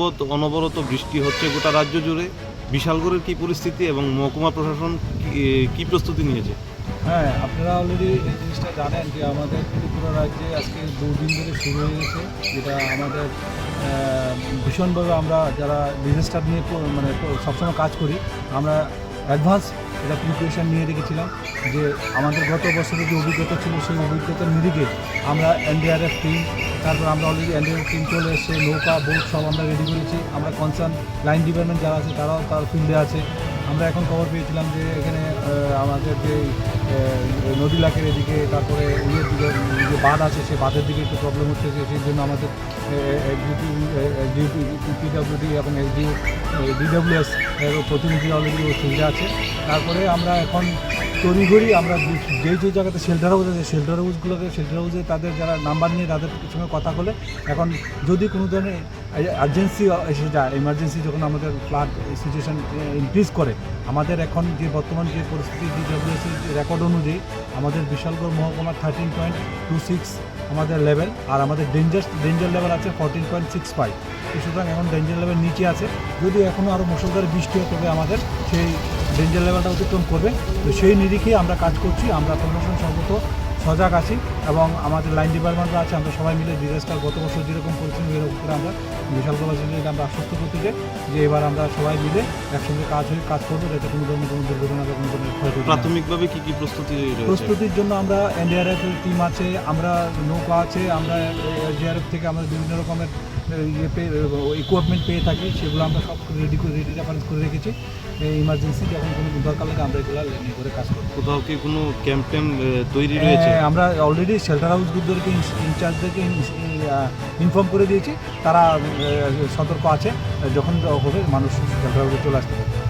যাবৎ অনবরত বৃষ্টি হচ্ছে গোটা রাজ্য জুড়ে। বিশালগড়ের কি পরিস্থিতি এবং মহকুমা প্রশাসন কি- প্রস্তুতি নিয়েছে? হ্যাঁ আপনারা অলরেডি এই জিনিসটা জানেন যে আমাদের ত্রিপুরা রাজ্যে আজকে দুদিন ধরে শুরু হয়ে গেছে। যেটা আমাদের ভীষণভাবে আমরা যারা ডিজাস্টার নিয়ে মানে সবসময় কাজ করি, আমরা অ্যাডভান্স এটা প্রিপারেশান নিয়ে রেখেছিলাম যে আমাদের গত বছরের যে অভিজ্ঞতা ছিল সেই অভিজ্ঞতার নিরিখে আমরা এনডিআরএফ টিম, তারপর আমরা অলরেডি এনডিআরএফ টিম চলে এসেছে, নৌকা বোট সব আমরা রেডি করেছি। আমরা কনসার্ন লাইন ডিপার্টমেন্ট যারা আছে তারাও তার ফিল্ডে আছে। আমরা এখন খবর পেয়েছিলাম যে এখানে আমাদের যে নদী লাকের এদিকে, তারপরে ইয়ের দিকে যে বাঁধ আছে, সেই বাঁধের দিকে একটু প্রবলেম হচ্ছে সেই জন্য আমাদের পিডাব্লিউডি এবং এসডিউ ডিডাব্লিউএস প্রতিনিধি অলরেডি ফিল্ডে আছে। তারপরে আমরা এখন তড়িঘড়ি আমরা যে- যেই যে জায়গাতে শেল্টার হাউস আছে শেল্টার হাউসগুলোকে শেল্টার হাউসে তাদের যারা নাম্বার নিয়ে তাদের সঙ্গে কথা বলে। এখন যদি কোনো ধরনের আর্জেন্সি এসে যায় এমার্জেন্সি যখন আমাদের ফ্লাড সিচুয়েশান ইনক্রিজ করে, আমাদের এখন যে বর্তমান যে পরিস্থিতি ডিডব্লিউএসির রেকর্ড অনুযায়ী, আমাদের বিশালগড় মহকুমা থার্টিন পয়েন্ট টু সিক্স আমাদের লেভেল আর আমাদের ডেঞ্জার ডেঞ্জার লেভেল আছে ফোরটিন পয়েন্ট সিক্স ফাইভ সুতরাং এখন ডেঞ্জার লেভেল নিচে আছে। যদি এখনও আরও মুসলধারে বৃষ্টি হয়, তবে আমাদের সেই ডেঞ্জার লেভেলটা অতিক্রম করবে। তো সেই নিরিখে আমরা কাজ করছি আমরা প্রশাসন সর্বত সজাগ আছি এবং আমাদের লাইন ডিপার্টমেন্টও আছে আমরা সবাই মিলে ডিজাস্টার গত বছর যেরকম করেছিলাম এরকম করে আমরা বিশালগড়বাসীদেরকে আমরা আশ্বস্ত করতে চাই যে এবার আমরা সবাই মিলে একসঙ্গে কাজ হয়ে কাজ করব যাতে কোনো ধরনের কোনো দুর্ঘটনা বা কোনো ধরনের ক্ষয়ক্ষতি প্রাথমিকভাবে কী কী প্রস্তুতি প্রস্তুতির জন্য আমরা এনডিআরএফ এর টিম আছে আমরা নৌকা আছে আমরা এসডিআরএফ থেকে আমরা বিভিন্ন রকমের ইকুইপমেন্ট পেয়ে থাকি সেগুলো আমরা সব রেডি করে রেডি রেফারেন্স করে রেখেছি। ইমার্জেন্সি যখন কোনো দরকার লাগে আমরা এগুলো নিয়ে করে কাজ করি কোথাও কি কোনো ক্যাম্প ট্যাম্প তৈরি রয়েছে? আমরা অলরেডি শেল্টার হাউসগুলোকে ইনচার্জদেরকে ইনফর্ম করে দিয়েছি। তারা সতর্ক আছে। যখন হবে মানুষ শেল্টার হাউসে চলে আসতে পারে